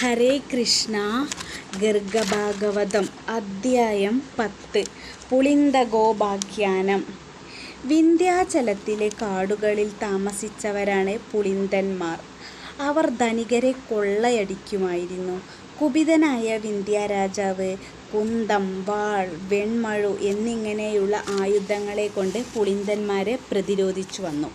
ഹരേ കൃഷ്ണ ഗർഗഭാഗവതം അദ്ധ്യായം പത്ത് പുളിന്തഗോപാഖ്യാനം. വിന്ധ്യാചലത്തിലെ കാടുകളിൽ താമസിച്ചവരാണ് പുളിന്തന്മാർ. അവർ ധനികരെ കൊള്ളയടിക്കുമായിരുന്നു. കുപിതനായ വിന്ധ്യാരാജാവ് കുന്തം വാൾ വെൺമഴു എന്നിങ്ങനെയുള്ള ആയുധങ്ങളെ കൊണ്ട് പുളിന്തന്മാരെ പ്രതിരോധിച്ചു വന്നു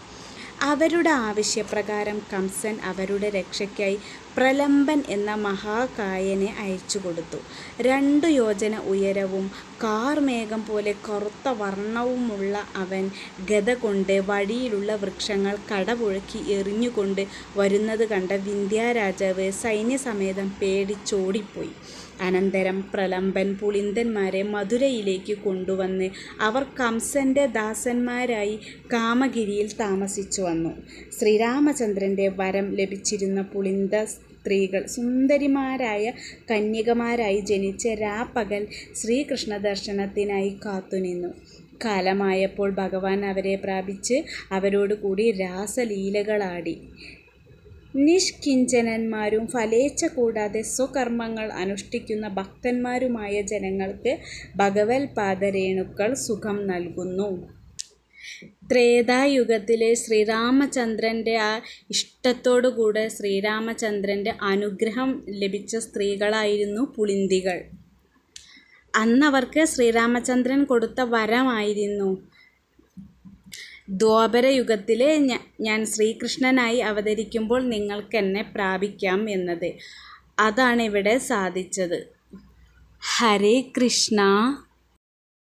അവരുടെ ആവശ്യപ്രകാരം കംസൻ അവരുടെ രക്ഷയ്ക്കായി പ്രലംബൻ എന്ന മഹാകായനെ അയച്ചു കൊടുത്തു. രണ്ടു യോജന ഉയരവും കാർമേഘം പോലെ കറുത്ത വർണവുമുള്ള അവൻ ഗത കൊണ്ട് വഴിയിലുള്ള വൃക്ഷങ്ങൾ കടപുഴക്കി എറിഞ്ഞുകൊണ്ട് വരുന്നത് കണ്ട വിന്ധ്യാരാജാവ് സൈന്യസമേതം പേടിച്ചോടിപ്പോയി. അനന്തരം പ്രലംബൻ പുളിന്തന്മാരെ മധുരയിലേക്ക് കൊണ്ടുവന്ന് അവർ കംസന്റെ ദാസന്മാരായി കാമഗിരിയിൽ താമസിച്ചു. വന്നു. ശ്രീരാമചന്ദ്രന്റെ വരം ലഭിച്ചിരുന്ന പുളിന്ത സ്ത്രീകൾ സുന്ദരിമാരായ കന്യകമാരായി ജനിച്ച രാപ്പകൽ ശ്രീകൃഷ്ണ ദർശനത്തിനായി കാത്തുനിന്നു കാലമായപ്പോൾ ഭഗവാൻ അവരെ പ്രാപിച്ച് അവരോടുകൂടി രാസലീലകളാടി. നിഷ്കിഞ്ചനന്മാരും ഫലേച്ഛ കൂടാതെ സ്വകർമ്മങ്ങൾ അനുഷ്ഠിക്കുന്ന ഭക്തന്മാരുമായ ജനങ്ങൾക്ക് ഭഗവത്പാദരേണുക്കൾ സുഖം നൽകുന്നു. ത്രേതായുഗത്തിലെ ശ്രീരാമചന്ദ്രന്റെ ആ ഇഷ്ടത്തോടുകൂടെ ശ്രീരാമചന്ദ്രന്റെ അനുഗ്രഹം ലഭിച്ച സ്ത്രീകളായിരുന്നു പുളിന്തികൾ. അന്നവർക്ക് ശ്രീരാമചന്ദ്രൻ കൊടുത്ത വരമായിരുന്നു. ദ്വാപരയുഗത്തിൽ ഞാൻ ശ്രീകൃഷ്ണനായി അവതരിക്കുമ്പോൾ നിങ്ങൾക്ക് എന്നെ പ്രാപിക്കാം എന്നത്. അതാണ് ഇവിടെ സാധിച്ചത്. ഹരേ കൃഷ്ണ.